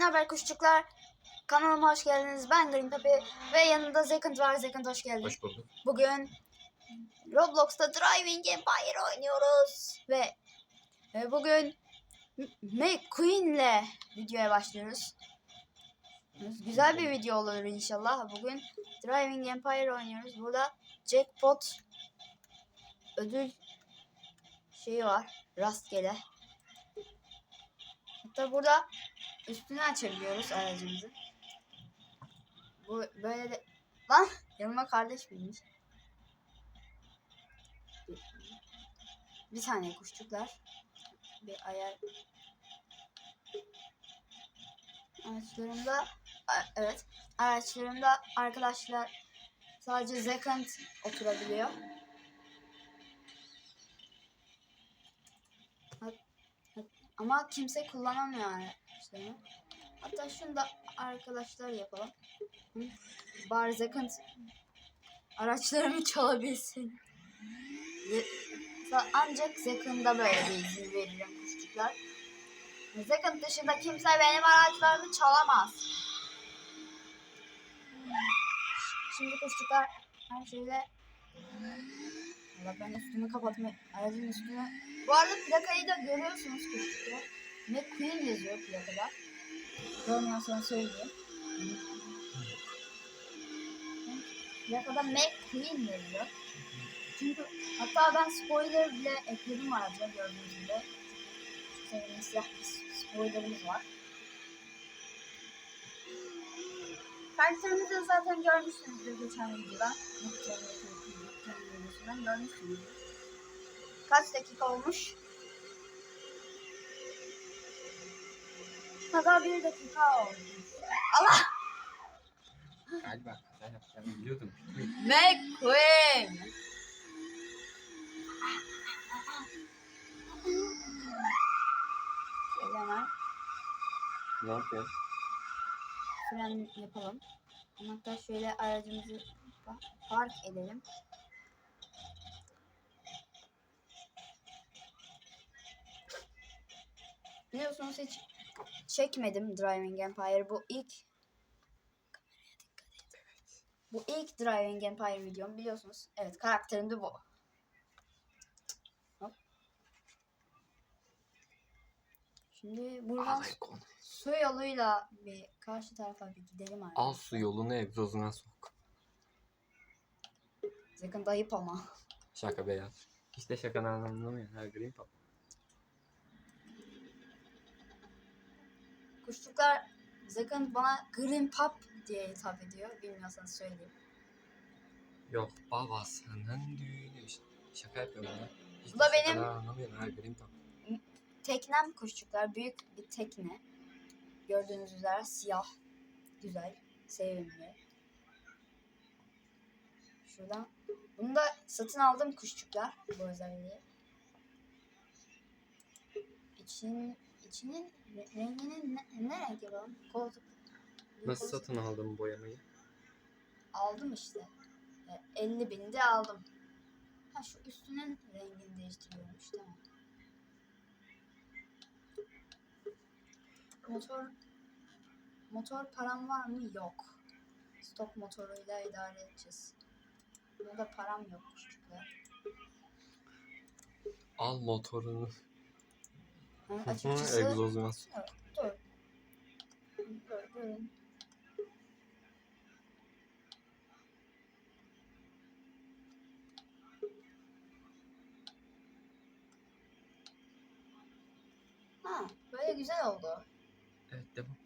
Ne haber kuşçuklar? Kanalıma hoş geldiniz. Ben Green Papi ve yanımda Zekant var. Zekant hoş geldin. Hoş bulduk. Bugün Roblox'ta Driving Empire oynuyoruz ve e, bugün McQueen'le videoya başlıyoruz. Güzel bir video olur inşallah. Bugün Driving Empire oynuyoruz. Burada jackpot ödül şeyi var. Rastgele. Hatta burada üstünü açabiliyoruz aracımızı. Bu böyle de... Lan yanıma kardeş binmiş. Bir, saniye kuşçuklar. Bir ayar. Araçlarımda evet araçlarımda arkadaşlar sadece Zekant oturabiliyor. Ama kimse kullanamıyor araçlarını. Hatta şunu da arkadaşlar yapalım. Zekant araçlarımı çalabilsin. Ancak Zekant'a böyle bir izin veririm kuşçuklar. Zekant dışında kimse benim araçlarımı çalamaz. Şimdi kuşçuklar her şeyle Valla ben üstünü kapatma aracın üstüne Bu arada plakayı da görüyorsunuz kuşçuklar McQueen yazıyor plakada Görmüyorsanız söyleyeyim Plakada McQueen yazıyor Çünkü hatta ben spoiler bile ekledim araca gördüğünüz gibi Sevgili siyah bir spoilerımız var Karakterimizi zaten görmüşsünüzdür geçen videoda. Muhtemelen görmüşsünüzdür. Kaç dakika olmuş? Hatta bir dakika. Allah! Galiba kaza yapacağımı biliyordum. McQueen! Şöyle hemen Ne yapıyorsun? fren yapalım. Hatta şöyle aracımızı pa- park edelim. Biliyorsunuz hiç çekmedim Driving Empire. Bu ilk bu ilk Driving Empire videom biliyorsunuz. Evet karakterim de bu. Hop. Şimdi buradan su yoluyla bir karşı tarafa bir gidelim artık. Al su yolunu egzozuna sok. Sakın dayıp ama. Şaka beyaz. İşte şakanı anlamıyor. Her green pop. Kuşluklar Zakın bana Green Pop diye hitap ediyor. Bilmiyorsanız söyleyeyim. Yok babasının düğünü. Şaka yapıyorum ya. Bu da benim- şakadan anlamıyor. Her green pop. Teknem kuşçuklar büyük bir tekne. Gördüğünüz üzere siyah. Güzel. Sevimli. Şuradan. Bunu da satın aldım kuşçuklar. Bu özelliği. İçin, içinin re- rengini ne, ne renk yapalım? Koltuk. Nasıl koltuk- satın aldın bu boyamayı? Aldım işte. E, 50 binde aldım. Ha şu üstünün rengini değiştiriyormuş tamam. Motor motor param var mı? Yok. Stok motoruyla idare edeceğiz. Burada param yok çocuklar. Al motorunu. Ha, açıkçası sok. dur. Dur, durun. Ha, böyle güzel oldu. Evet devam.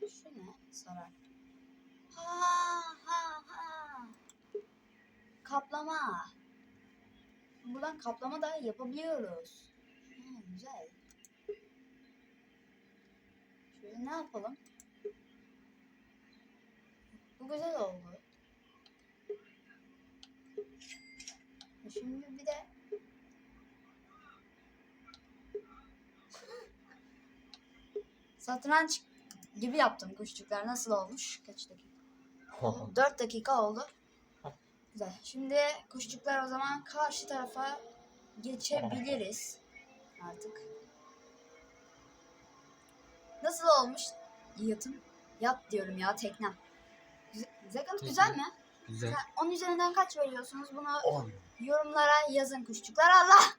Şu ne? Sarar. Ha ha ha. Kaplama. Buradan kaplama da yapabiliyoruz. Güzel. Şöyle ne yapalım? Bu güzel oldu. Şimdi bir de satranç gibi yaptım kuşçuklar. Nasıl olmuş? Kaç dakika? 4 dakika oldu. Güzel. Şimdi kuşçuklar o zaman karşı tarafa geçebiliriz artık. Nasıl olmuş yatım? Yat diyorum ya teknem. Güzel, Zekant güzel mi? Güzel. Sen 10 üzerinden kaç veriyorsunuz? Bunu 10. yorumlara yazın kuşçuklar. Allah!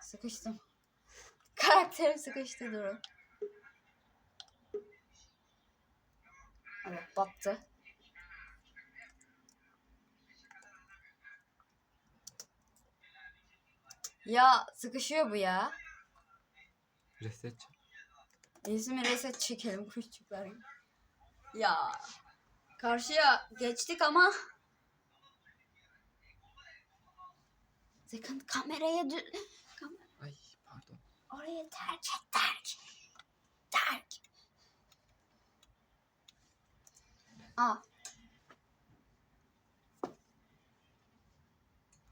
Sıkıştım. Karakterim sıkıştı durun. Evet battı. Ya sıkışıyor bu ya. Reset. çek. Resmi reset çekelim kuşçuklar. Ya karşıya geçtik ama Sakın kameraya dü-. Orayı terk et terk. Terk. Aa. Aa,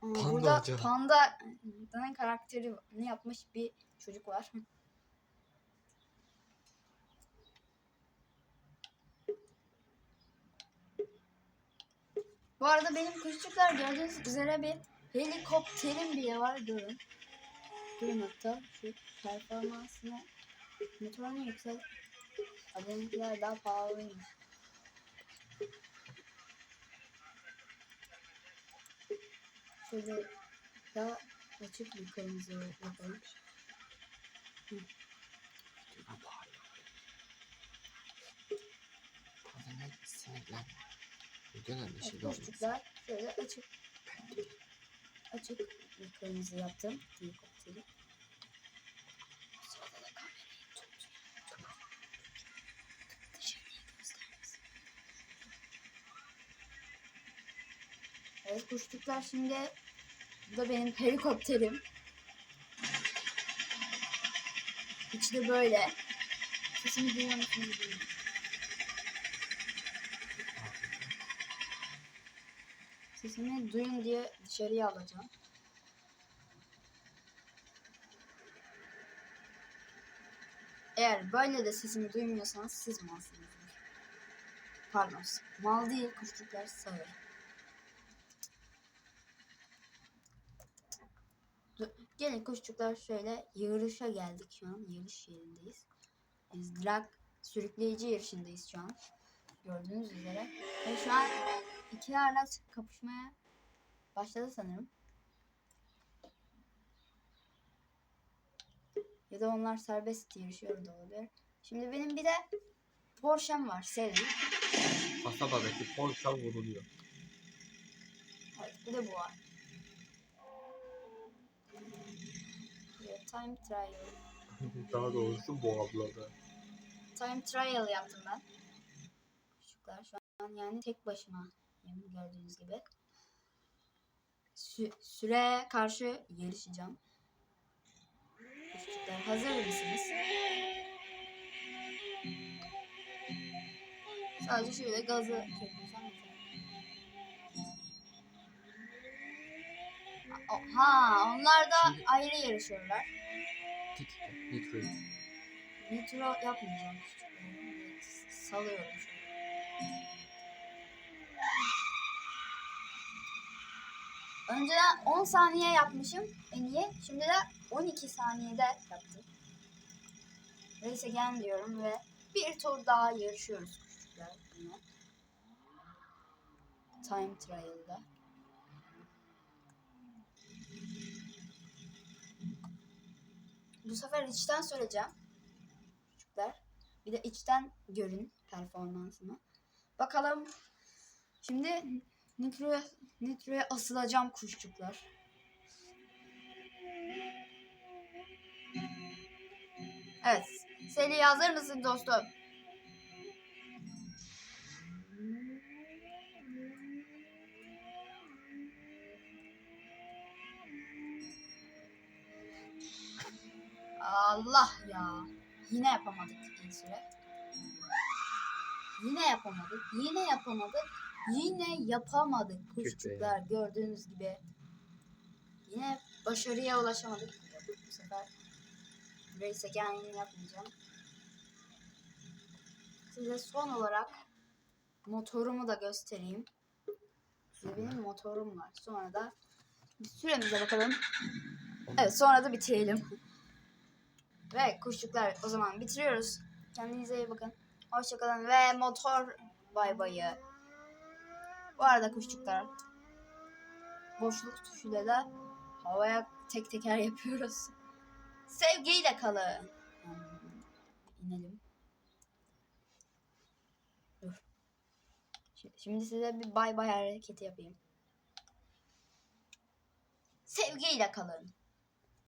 Panda Burada hocam. pandanın karakterini yapmış bir çocuk var. Bu arada benim kuşçuklar gördüğünüz üzere bir helikopterim bile var görün. Durun hatta şu performansını motorunu yüksel. Benimkiler daha pahalıymış. Şöyle daha açık bir kırmızı yapalım. Pardon sinirlen. Videonun bir şey. Kuşçuklar şöyle açık. Açık bir kırmızı yaptım. Göstermesin. Evet kuşçuklar şimdi bu da benim helikopterim. İçi böyle. Sesimi musunuz bilmiyorum. Sesimi duyun diye dışarıya alacağım. Eğer böyle de sesimi duymuyorsanız siz malsınız. Pardon. Mal değil kuşçuklar sayar. Dur, Gelin kuşçuklar şöyle yarışa geldik şu an. Yarış yerindeyiz. Biz drag sürükleyici yarışındayız şu an. Gördüğünüz üzere. Ve şu an iki araç kapışmaya başladı sanırım. Ya da onlar serbest yarışıyor da olabilir. Şimdi benim bir de Porsche'm var seri. Kasabadaki Porsche vuruluyor. Evet, bir de bu var. Time trial. Daha doğrusu bu ablada. Time trial yaptım ben. Çocuklar şu an yani tek başıma gördüğünüz gibi. Sü- süreye karşı yarışacağım. Hazır mısınız? Sadece şöyle gazı çekmesem. Ha, onlar da Şimdi- ayrı yarışıyorlar. Nitro. Nitro yapmayacağım. Salıyorum an. Önceden 10 saniye yapmışım en iyi. Şimdi de 12 saniyede yaptım. Neyse gel diyorum ve bir tur daha yarışıyoruz küçükler yine. Time trial'da. Bu sefer içten söyleyeceğim. Çocuklar. Bir de içten görün performansımı. Bakalım. Şimdi Nitro'ya Nitro'ya asılacağım kuşçuklar. Evet. Seli hazır mısın dostum? Allah ya. Yine yapamadık ilk süre. Yine yapamadık. Yine yapamadık. Yine yapamadık kuşçuklar gördüğünüz gibi. Yine başarıya ulaşamadık. Bu sefer Race Again'i yapmayacağım. size son olarak motorumu da göstereyim. Size benim motorum var. Sonra da bir süremize bakalım. Evet sonra da bitirelim. Ve kuşçuklar o zaman bitiriyoruz. Kendinize iyi bakın. Hoşçakalın ve motor bay bayı. Bu arada kuşçuklar boşluk tuşuyla da havaya tek teker yapıyoruz. Sevgiyle kalın. Hmm, İnelim. Dur. Şi- Şimdi size bir bay bay hareketi yapayım. Sevgiyle kalın.